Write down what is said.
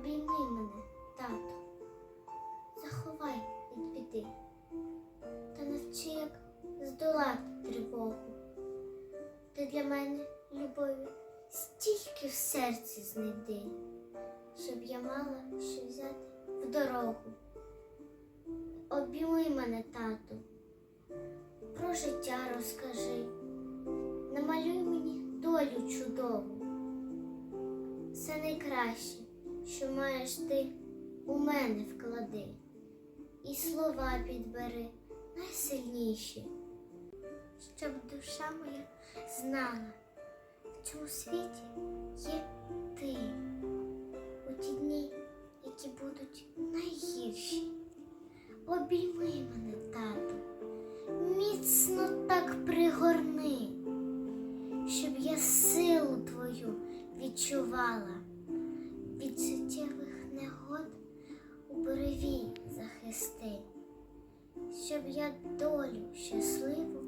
Обійми мене, тато, заховай від біди та навчи, як здолати тривогу. Ти для мене, любові, стільки в серці знайди, щоб я мала що взяти в дорогу. Обійми мене, тату, про життя розкажи, намалюй мені долю чудову. Все найкраще, що маєш ти, у мене вклади, і слова підбери найсильніші, щоб душа моя знала, в цьому світі є ти. У ті дні, які будуть найгірші. Обійми мене, тату, міцно так пригорни, щоб я силу твою відчувала від життєвих негод у буреві захисти, щоб я долю щасливу.